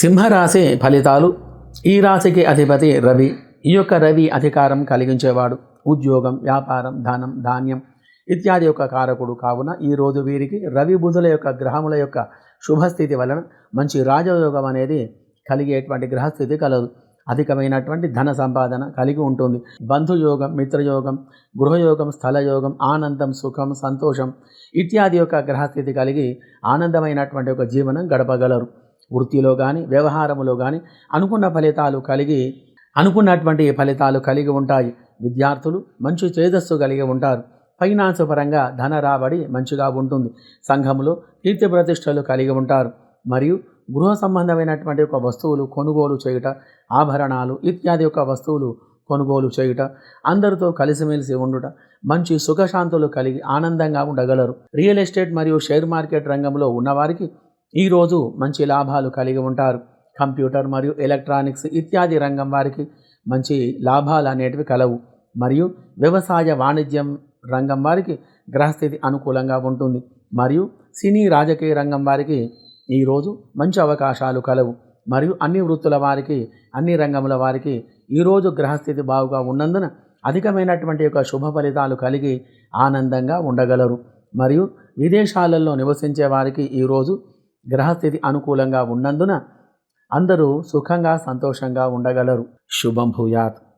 సింహరాశి ఫలితాలు. ఈ రాశికి అధిపతి రవి. ఈ యొక్క రవి అధికారం కలిగించేవాడు. ఉద్యోగం వ్యాపారం ధనం ధాన్యం ఇత్యాది యొక్క కారకుడు కావున ఈ రోజు వీరికి రవి బుధుల యొక్క గ్రహముల యొక్క శుభస్థితి వలన మంచి రాజయోగం అనేది కలిగేటువంటి గ్రహస్థితి కలదు. అధికమైనటువంటి ధన సంపాదన కలిగి ఉంటుంది. బంధుయోగం మిత్రయోగం గృహయోగం స్థలయోగం ఆనందం సుఖం సంతోషం ఇత్యాది యొక్క గ్రహస్థితి కలిగి ఆనందమైనటువంటి ఒక జీవనం గడపగలరు. వృత్తిలో కానీ వ్యవహారంలో కానీ అనుకున్న ఫలితాలు కలిగి అనుకున్నటువంటి ఫలితాలు కలిగి ఉంటాయి. విద్యార్థులు మంచి తేజస్సు కలిగి ఉంటారు. ఫైనాన్స్ పరంగా ధన రాబడి మంచిగా ఉంటుంది. సంఘంలో కీర్తి ప్రతిష్టలు కలిగి ఉంటారు. మరియు గృహ సంబంధమైనటువంటి ఒక వస్తువులు కొనుగోలు చేయుట ఆభరణాలు ఇత్యాది యొక్క వస్తువులు కొనుగోలు చేయుట అందరితో కలిసిమెలిసి ఉండుట మంచి సుఖశాంతులు కలిగి ఆనందంగా ఉండగలరు. రియల్ ఎస్టేట్ మరియు షేర్ మార్కెట్ రంగంలో ఉన్నవారికి ఈరోజు మంచి లాభాలు కలిగి ఉంటారు. కంప్యూటర్ మరియు ఎలక్ట్రానిక్స్ ఇత్యాది రంగం వారికి మంచి లాభాలు అనేటివి కలవు. మరియు వ్యవసాయ వాణిజ్యం రంగం వారికి గ్రహస్థితి అనుకూలంగా ఉంటుంది. మరియు సినీ రాజకీయ రంగం వారికి ఈరోజు మంచి అవకాశాలు కలవు. మరియు అన్ని వృత్తుల వారికి అన్ని రంగముల వారికి ఈరోజు గ్రహస్థితి బాగుగా ఉన్నందున అధికమైనటువంటి యొక్క శుభ ఫలితాలు కలిగి ఆనందంగా ఉండగలరు. మరియు విదేశాలలో నివసించే వారికి ఈరోజు గ్రహస్థితి అనుకూలంగా ఉన్నందున అందరూ సుఖంగా సంతోషంగా ఉండగలరు. శుభం భూయాత్.